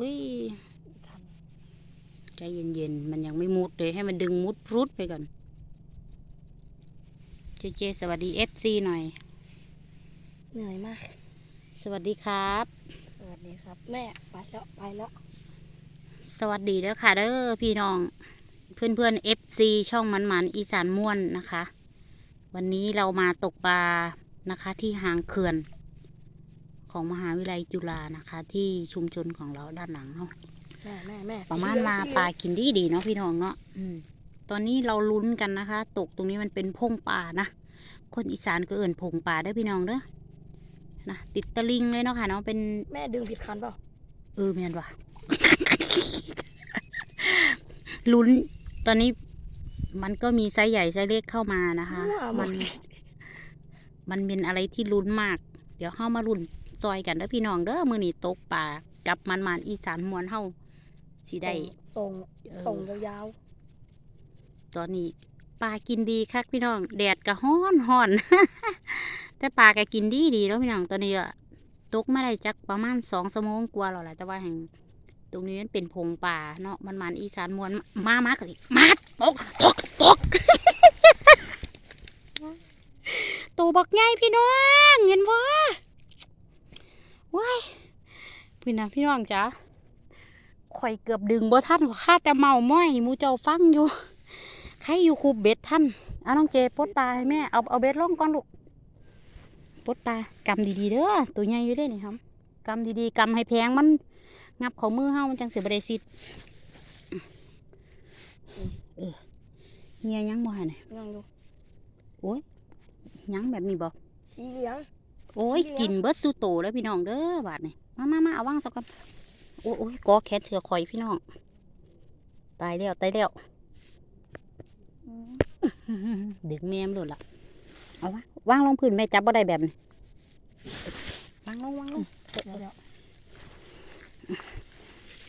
อุ้ยทันใจเย็นๆ มันยังไม่มุดเลย ให้มันดึงมุดรุดไปก่อน เจเจ สวัสดีเอฟซีหน่อย เหนื่อยมาก สวัสดีครับ สวัสดีครับ แม่ ไปแล้ว ไปแล้ว สวัสดีเด้อค่ะเด้อพี่น้อง เพื่อนเพื่อนเอฟซีช่องมันมันๆอีสานม่วนนะคะ วันนี้เรามาตกปลานะคะที่หางเขื่อน ของมหาวิทยาลัยจุฬานะคะ ที่ชุมชนของเราด้านหลังเนาะแม่แม่แม่ประมาณมาปลากินดีดีๆเนาะพี่น้องเนาะอืมตอนนี้เราลุ้นกันนะคะ ตกตรงนี้มันเป็นพงป่านะคนอีสานก็เอิ่นพงป่าเด้อพี่น้องเด้อนะติดตะลิงเลยเนาะค่ะเนาะเป็นแม่ดึงผิดคันเปล่าเออแม่นว่ะลุ้นตอนนี้มันก็มีไซส์ใหญ่ไซส์เล็กเข้ามานะคะ มัน มันเป็นอะไรที่ลุ้นมาก เดี๋ยวเข้ามาลุ้นซ อยกันเด้อพี่น้องเด้อมือนี้ตกป่ากับมันมันๆอีสานมวนเฮาสิได้ส่งเออส่งยาวตอนนี้ปลากินดีคักพี่น้อง แดดก็ฮ้อนฮ้อนแต่ปลาก็กินดีดีแล้วพี่น้องตอนนี้อะตกมาได้จักประมาณสองชั่วโมงกว่าแล้วแหละแต่ว่าแห่งตรงนี้มันเป็นพงป่าเนาะมันมันอีสานมวนมามากเลยมาตกตกตกตัวบักใหญ่พี่น้องเห็นบ่ ว้ายพี่นะพี่น้องจ๋าข่อยเกือบดึงบ่ทันข้าแต่เมาม้อยหมูเจ้าฟังอยู่ใครอยู่คูเบ็ดท่านเอาน้องเจปลดปลาให้แม่เอาเอาเบ็ดลงก่อนลูกปลดปลากำดีๆเด้อตัวใหญ่อยู่เด้นี่ครับกำดีๆกำให้แพงมันงับเขามือเฮามันจังสิบได้สิทธิ์เออเฮียยังบ่ฮะเนี่ยๆยังอยู่ยังแบบนี้บ่สีเหลือง โอ้ยสีเหลืองกินเบิดสู้โตแล้วพี่น้องเด้อบาดนี่มามามาเอาว่างสักก่อนโอ้ยโอ้ยกอแขนเถื่อคอยพี่น้อง ตายแล้วตายแล้วดึกแม่มหลุดละเอาวะวางลงพื้นแม่จับบ่ได้แบบนี้วางลงวางลงเสร็จแล้ว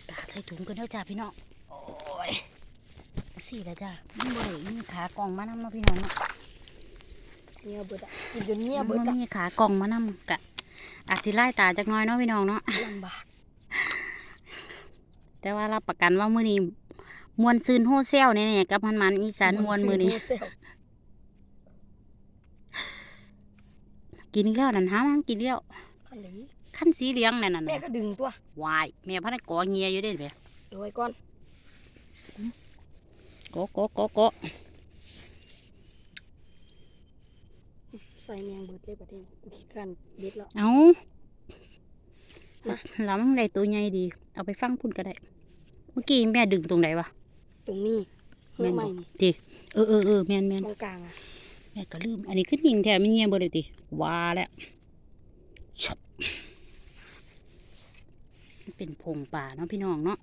ตาใส่ถุงกันแล้วจ้าพี่น้องโอ้ยสี่แล้วจ้ามันบ่ได้มีขา กล่องมานำเนาะพี่น้องเนาะ เงียเบิดอะกินจนเงียเบิมัดนอะมีขากล่องมานำกะอาจสิไล่ตาจักหน้อยเนาะพี่น้องเนาะลำบากแต่ว่ารับประกันว่ามื้อนี้มวนซืนโฮเซลเนี่ยๆกับมันมันๆอีสานมวนมื้อนี้เซลกินอีกแล้วนั่นหามากินอีกแล้วอันนี้ขั้นสีเหลืองนั่นน่ะแม่ก็ดึงตัววายแม่พันธุ์กอเงียอยู่เด้แม่เดี๋ยวไว้ก่อนกอกอกอกอ ใส่แมงเบิดเลยประเทศกูคิดกันเบ็ดแล้วเอามาแล้วมันได้ตัวใหญ่ดี เอาไปฟังพุ่นก็ได้ เมื่อกี้แม่ดึงตรงไหนวะ ตรงนี้เพื่อใหม่บ่นี่ติเออเออเออแม่นแม่นตรงกลางอะแม่ก็ลืม อันนี้ขึ้นยิงแถมไม่เงียบเลยติว่าแล้วชบมันเป็นพงป่าเนาะพี่น้องเนาะ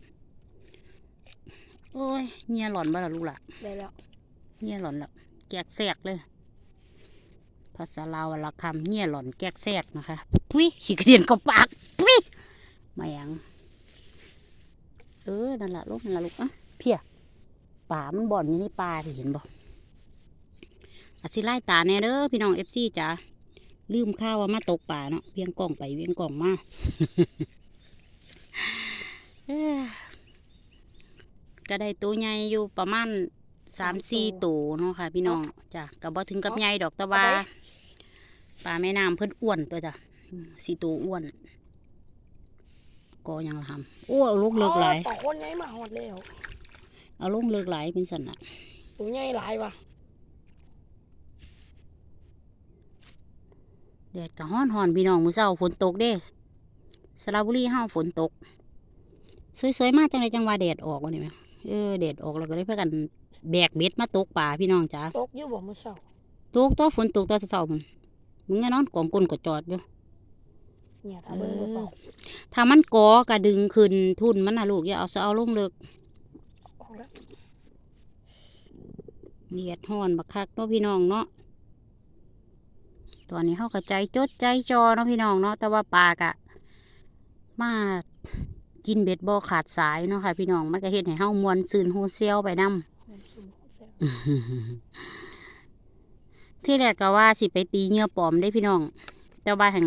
โอ้ยเงียหล่อนบ่ล่ะลูกล่ะได้แล้วเงียหล่อนแล้วแกกแซกเลย ภาษาลาววลาคำเงียหล่อนแกกแซกนะคะพุ้ยขี้กระเดียนกับปากพุ้ยมายังเออนั่นละลูกนั่นละลูกอะเพียป่ามันบ่อนอยู่ในป่าที่เห็นบ่อาสิไล่ตาแน่เด้อพี่น้องเอฟซีจ้าลืมข้าวว่ามาตกป่าเนาะเวียงกล่องไปเวียงกล่องมาเอ้อก็ได้ตัวใหญ่อยู่ประมาณสามสี่ตัวเนาะค่ะ พี่น้องจ้ะก็บ่ถึงกับใหญ่ดอกแต่ว่า ปลาแม่น้ำเพิ่นอ้วนตัวจ้ะอืมสี่ตัวอ้วนก็ยังละทำโอ้เอาลูกเลิกหลายต่อคนใหญ่มาหอดแล้วเอาลูกเลิกหลายเป็นสันน่ะตัวใหญ่หลายว่ะแดดก็ฮ้อนหอนๆพี่น้องมื้อเช้าฝนตกเด้สระบุรีห้าฝนตก สวยๆมากจังเลยจังว่าแดดออกวะนี่แม่เออแดดออกแล้วก็เลยพากันแบกเบ็ดมาตกป่าพี่น้องจ้าตกอยู่บ่มื้อเช้าตกตัวฝนตกตัวเช้าๆมัน มึงแน่นอนกองก้นก็จอดอยู่เนี่ยถ้าเบิ่งบ่เปล่าถ้ามันกอกระดึงขึ้นทุนมันนะลูกอย่าเอาซะเอาลงเลิกออกแล้วเดียดฮ้อนบักคักเนาะพี่น้องเนาะตอนนี้เขาก็ใจจดใจจอเนาะพี่น้องเนาะแต่ว่าปลากะมากินเบ็ดบ่ขาดสายเนาะค่ะพี่น้องมันก็เฮ็ดให้เฮามวนซื่นโฮเซลไปนํแม่นซุ่มเซล ที่แรกก็ว่าสิไปตีเงือปลอมได้พี่น้อง แต่ว่าแห่ง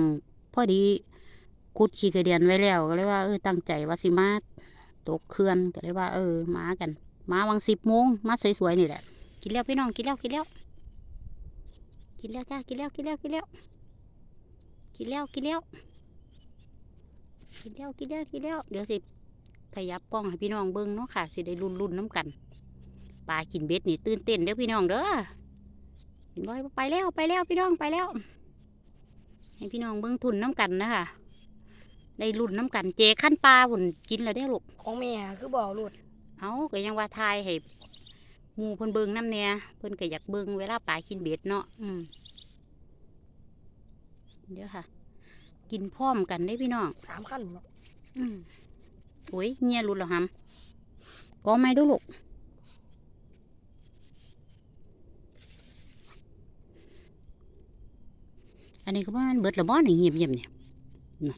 พอดีคุดขี้กระเดียนไว้แล้วก็เลยว่าเออตั้งใจว่าสิมาตกเขื่อนก็เลยว่า เออมากัน มาวังสิบโมงมาสวยๆนี่แหละ กินแล้วพี่น้องกินแล้วกินแล้ว กินแล้วจ้ากินแล้วกินแล้วกินแล้วกินแล้วกินแล้วกินแล้วกินแล้วกินแล้วเดี๋ยวสิขยับกล้องให้พี่น้องเบิ้งเนาะค่ะสิได้รุ่นรุ่นน้ำกันปลากินเบ็ดนี่ตื่นเต้นเด้อพี่น้องเด้อ ห็นบ่อยไปแล้วไปแล้วพี่น้องไปแล้ว ให้พี่น้องเบิ้งทุนน้ำกันนะคะได้รุ่นน้ำกันเจขั้นปลาหุ่นกินแล้วได้อลูกของแม่คือบ่อหลุดเอาก็ยังว่าทายให้หมูเพิ่นเบิ่งน้ำเนี่ยเพิ่นก็อยากเบิ่งเวลาปลากินเบ็ดเนาะอืมเดี๋ยวค่ะ กินพร้อมกันได้พี่น้องสามขั้นเนาะอืมโอ้ยเงียรุดแล้วฮัมก็ไม่ดูลูก อันนี้ก็ว่ามันเบิดและบ่นี่เงียบเงียบๆเนี่ยน่ะ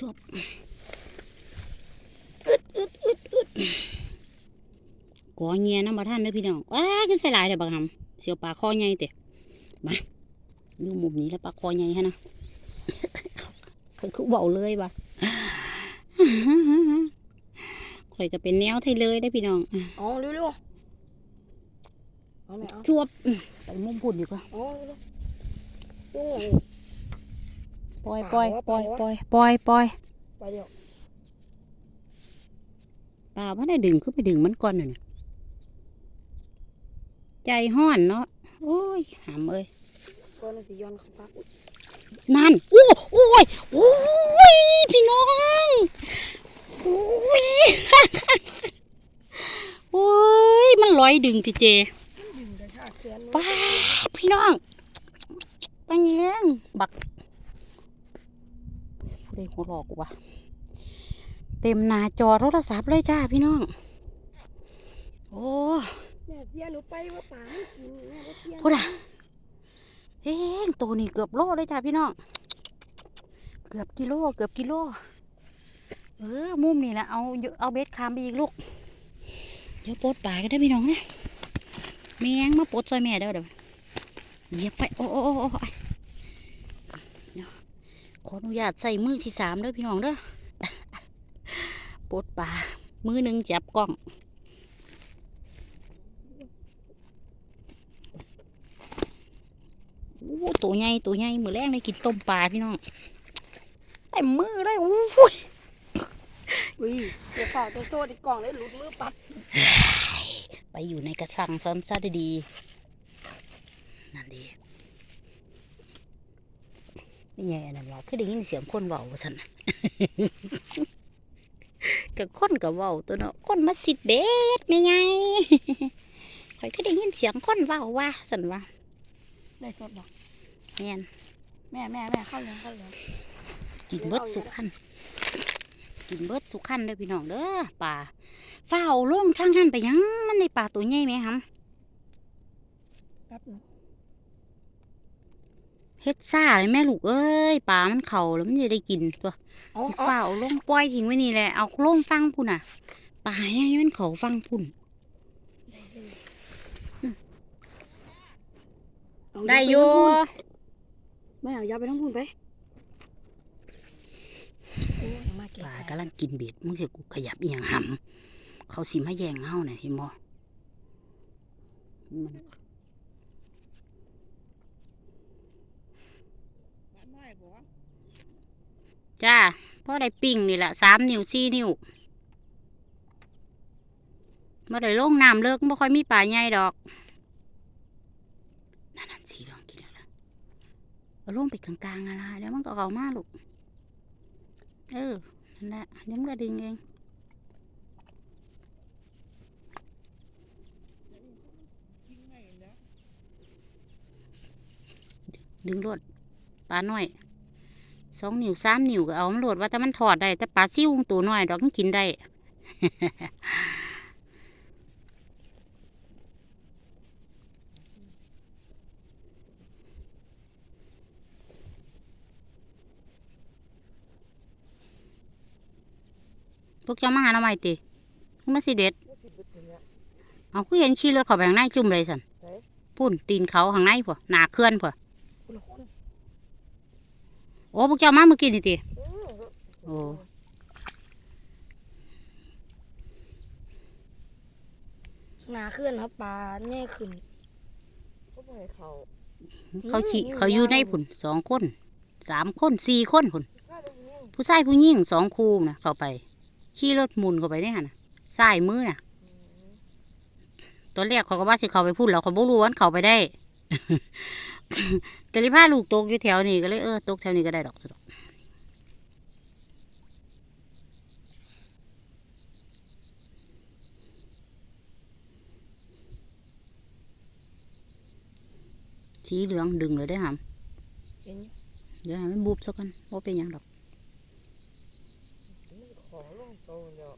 จบกอเงียน้ำมาท่านเด้อพี่น้องว้าขึ้นใส่หลายเด้อบักหำเสียวปลาคอใหญ่เตะมาดูมุมนี้แล้วปลาคอใหญ่ฮะนะเคยคุเบาเลยว่ะข่อยก็เป็นแนวไทยเลยได้พี่น้องเอเร็วๆ เอาแม่เอาจวบไปมุมพุ่นดีกว่าเอาเร็วๆยุ่งเลยปล่อยปล่อยปปล่ล่ออยวปล่อยปล่อยปล่อยไปเดี๋ยวปลาว่าได้ดึงขึ้นไปดึงมันก่อนน่ะนี่ใจห้อนเนาะโอ้ยหามเอ้ยก่อนสิย้อนเข้าปากอุ๊ยนั่นโอ้โอ้ยโอ้ยพี่น้องโอ้ยโอ้ยมันลอยดึงทีเจ ดึงกระชากเขื่อน ป้าดพี่น้องปังแยงบัก ผู้ใดหัวหลอกกูวะเต็มหน้าจอโทรศัพท์เลยจ้าพี่น้อง โอ้แม่เสียหนูไปว่าป่าไม่กินแม่บ่เสียพูดอะเฮ้งตัวนี้เกือบโลเลยจ้าพี่น้อง เกือบกิโลเกือบกิโล เออมุมนี่แหละเอาเยอะเอาเบ็ดคามไปอีกลูก เดี๋ยวปลดปลากันได้อพี่น้องนะแมงมาปลดซอยแม่เด้อเดี๋ยวเหยียบไปโอ้โอ้โอ้โอ้ยเดี๋ยว ขออนุญาตใส่มือที่สามเด้อพี่น้องเด้อปลดปลา มือหนึ่งจับกล้อง โอ้ตัวใหญ่ตัวใหญ่มือแรกเลยกินต้มปลาพี่น้องเต็มมือเลยโอ้ยอุ้ยเดี๋ยวฝ่าตัวโซ่ติดกล่องเลยหลุดมือปัด ไปอยู่ในกระสังซ้อนซะดีๆนั่นดี นี่ไงนั่นล่ะคือได้ยินเสียงคนเบาสันน่ะกับคนกับเบาตัวเนาะคนมาสิดเบ็ดไม่ไงข่อยคือได้ยินเสียงคนเบาว่าสันว่าได้สดบ่แม่นแม่แม่แม่เข้าเลยเข้าเลยกินเบิดสุขันกินเบิดสุขันเด้อพี่น้องเด้อป่าฝ้าวลงทางหันไปหยังมันในป่าตัวใหญ่ไหมครับแป๊บหนึง เฮ็ดซ่าเลยแม่ลูกเอ้ยป่ามันเข่าแล้วมันจะได้กินตัวเอาเอาฝ้าวลงปล่อยทิ้งไว้นี่แหละเอาลงฟังพุ่นอะป่าใหญ่มันเขาฟังพุ่นเอาได้อยู่แม่เอายาไปทั้งพูนไปโอ้ยอย่ามาเก็บป่ากำลังกินเบ็ดมึงสิกูขยับอีหยังหำเขาสิมาแย่งเฮาเนี่ยเห็นบ่มัน จ้าพ่อได้ปิ้งนี่แหละสามนิ้วสี่นิ้วมาได้ลงน้ำเลิกไม่ค่อยมีป่าใหญ่ดอกนั่นนั่นสีลองกินแล้วล่ะเอาลงไปกลางๆอะไรแล้วมันก็เอามากลูกเออนั่นแหละเดี๋ยวมันก็ดึงเองดึงรวดปลาหน่อย สองนิ้วสามนิ้วก็เอามันโหลดว่าแต่มันถอดได้แต่ปลาซิ่วตัวน้อยดอกมันกินได้พวกเจ้ามาหาหน่อไม้ติมึงมาสิเด็ดสิบเอ็ดเดือนแล้วเอาคือเห็นขี้เลือดเขาไปข้างในจุ่มเลยสันไหนพุ่นตีนเขาข้างในพวหนาเคลื่อนพวคนละคน โอ้พวกเจ้ามาเมื่อกี้นี่ติโอ้หนาขึ้นครับปลาแน่ขึ้นก็ไปเขา เขาขี่อืมเขาอยู่ในผุนสองคนสามคนสี่คนผุนซาดงเนี่ยผู้ชายผู้หญิงสองคู่นะเข้าไป ขี่รถหมุนเข้าไปเนี่ยนะสายมือน่ะตอนแรกเขาก็ว่าสิเขาไปพูดแล้วเขาบ่รู้ว่าเขาไปได้ ก็เลยพาลูกตกอยู่แถวนี้ก็เลยเออตกแถวนี้ก็ได้ดอกสะดอกสีเหลืองดึงเลยได้อหามเห็นอยู่เดี๋ยวให้มันบุบซะกันว่าเป็นหยังดอกขอลงโตเดียว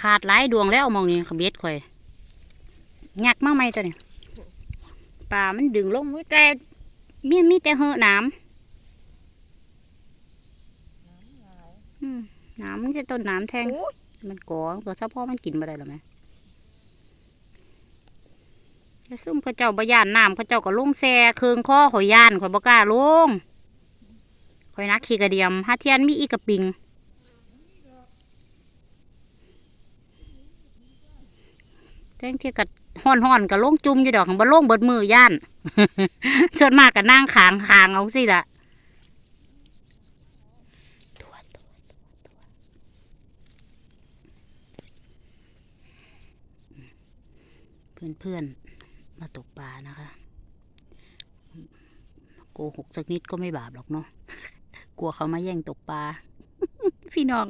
ขาดหลายดวงแล้วมองนี่ขบเบ็ดข่อยยักมากไหมตัวนี้ ปลา มันดึงลงไว้แต่เมียนมีแต่เหอะหน้ำอืมหน้ำมันจะต้นหน้ำแทงโอ้ยมันก่อมันก็เฉพาะมันกินมาได้หรอไหมจะซุ่มเขาเจ้าบย่านน้ำเขาเจ้าก็ลงแซ่เคืองข้อข่อยย่านข่อยบกล้าลงข่อยนักขี่กระเดียมฮาเทียนมีอีกกระปิงแจ้งเที่ยกับ ห่อนห่อนกับลงจุ่มอยู่ดอกของบ่ลงเบิดมือย่าน ส่วนมากก็นั่งขางขางเอาสิละเพื่อนเพื่อนๆ มาตกปลานะคะโกหกสักนิดก็ไม่บาปหรอกเนาะ กลัวเขามาแย่งตกปลา พี่น้อง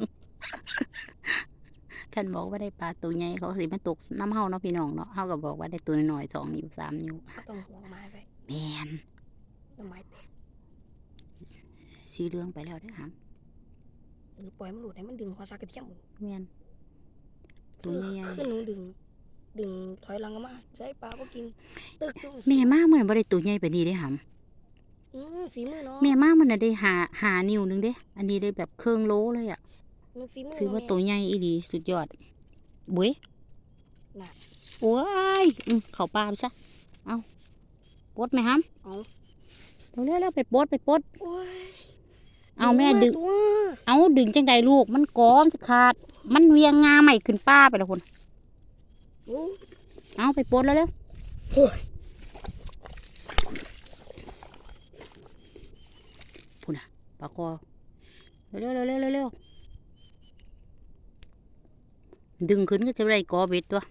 ท่านบอกว่าได้ปลาตัวใหญ่เขาสิมาตกน้ำเฮาเนาะพี่น้องเนาะเฮาก็บอกว่าได้ตัวน้อยๆสองนิ้วสามนิ้วก็ต้องห่วงไม้ไปแมนแล้วไม้แตกสีเหลืองไปแล้วได้อหามหรือปล่อยมันหลุดให้มันดึงหัวซากกระเทียมหมดแมนตัวใหญ่ขึ้นหนูดึง ดึงถอยหลังก็มาใช้ปลาก็กินตึกดูๆแม่มากเหมือนบ่ได้ตัวใหญ่ไปานนี่ได้อหามอืมฝีมือเนาะแม่มากมันน่ะได้หาหานิ้วหนึงเด้ อันนี้ได้แบบเครื่องโลเลยอะมันฝีมือ ซื้อว่าเนะตัวใหญ่อีดีสุดยอดบุ้ยน่ะโอ้ยอืมเข้าปลาไปซะ เอาปลดไหมฮัมเอาเร็วๆๆไปปลดไปปลดโอ้ยเอาแม่ดึงตัวเอาดึงจังใดลูก มันก้อมสิขาด มันเวียงงาใหม่ขึ้นป้าไปแล้วคนโอ้ยเอาไปปลดแล้วเร็วโอ้ยปลาคอเร็วเร็วเร็วเร็วเร็ว ดึงขึ้นก็จะได้กอเบ็ดตัว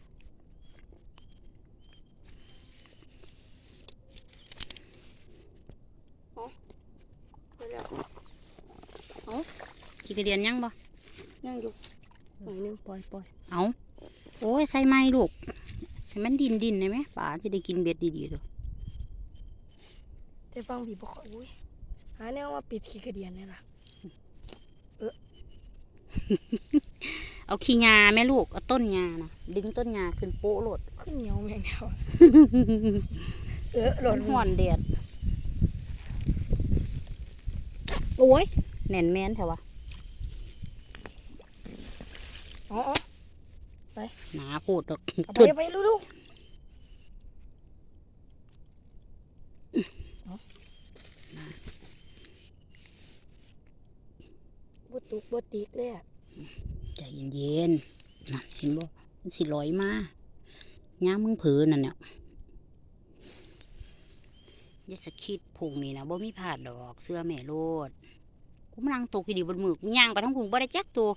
ไปแล้วขี้กระเดียนยังบ่นั่งอยู่หน่อยหนึงปล่อยปล่อยเอาโอ้ยใส่ไม้ลูกให้มันดินดินได้ไหมป่าจะได้กินเบ็ดดีๆตัวแต่ฟังบีบบอกอุ้ยหาแนวมาปิดขี้กระเดียนเนี่ยล่ะเอาขี้งาแม่ลูก เอาต้นงานะดึงต้นงาขึ้นโป๊ะโลดขึ้นเหนียวแมงเดียวอะเออหล่มันนห่อนแดดโอ้ยแน่นแม่นแถวะอ๋ออ๋อหนาโคตรดอกเอาไปทุดเอาไปดูดูเอาบดตุกบดติกเลยอะใจ เย็นๆนะเห็นบ่มันสิลอยมาย่างมึงเผือนั่นเนี่ยอยาสคิดพุงนี่นะบ่มีผาดดอกเสื้อแม่โลดกูมานั่งตกอยู่ดีบนมือกูย่างไปทั้งพุงบ่ได้จักตัว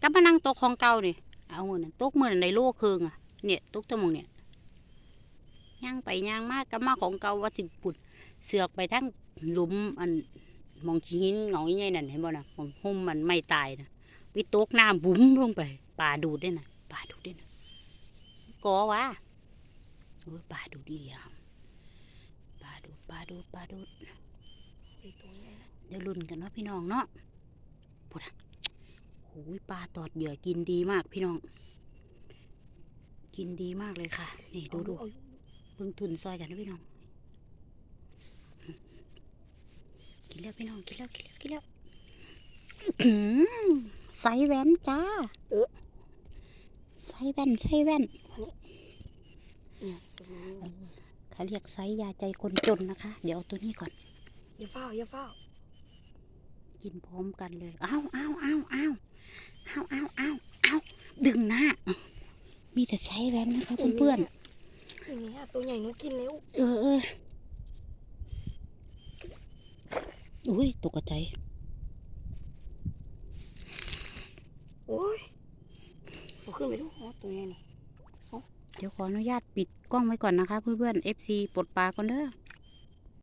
กลับมานั่งตกของเก่านี่เอาเงินตกมือนั่นในโลครึ่งอะเนี่ยตกทั้งหมดเนี่ยย่างไปย่างมากกลับมาของเก่าว่าสิบปุดเสือกไปทั้งหลุมอันมองชิ้นเงาใหญ่ๆนั่นเห็นบ่นะมองหุ่มมันไม่ตายนะ ไปตกน้ำบุ้มลงไปปลาดูดได้นะปลาดูดได้นะกอวะโอ้ปลาดูดดีอะปลาดูดปลาดูดปลาดูดเดี๋ยวลุ้นกันเนาะพี่น้องเนาะพูดอะโอ้ยปลาตอดเหยื่อกินดีมากพี่น้อง กินดีมากเลยค่ะ นี่ดูดูเอาอยู่เบิ่งทุนซอยกันนะพี่น้อง กินแล้วพี่น้องกินแล้วกินแล้วกินแล้ว ใส่แว่นจ้าเออใส่แว่นใส่แว่นเนี่ยตัวนี้เขาเรียกไซส์ยาใจคนจนนะคะ เดี๋ยวเอาตัวนี้ก่อนอย่าเฝ้าอย่าเฝ้า กินพร้อมกันเลยอ้าวอ้าวอ้าวอ้าวอ้าวอ้าวอ้าวอ้าวดึงหน้า มีแต่ใช้แว่นนะคะเพื่อนอย่างนี้ตัวใหญ่หนูกินแล้วๆเออเอออุ้ยตกใจ โอ้ยเอาขึ้นไปดูอ๋อตัวใหญ่นี่เดี๋ยวขออนุญาตปิดกล้องไว้ก่อนนะคะเพื่อนๆ FC ปลดปลาก่อนเด้อ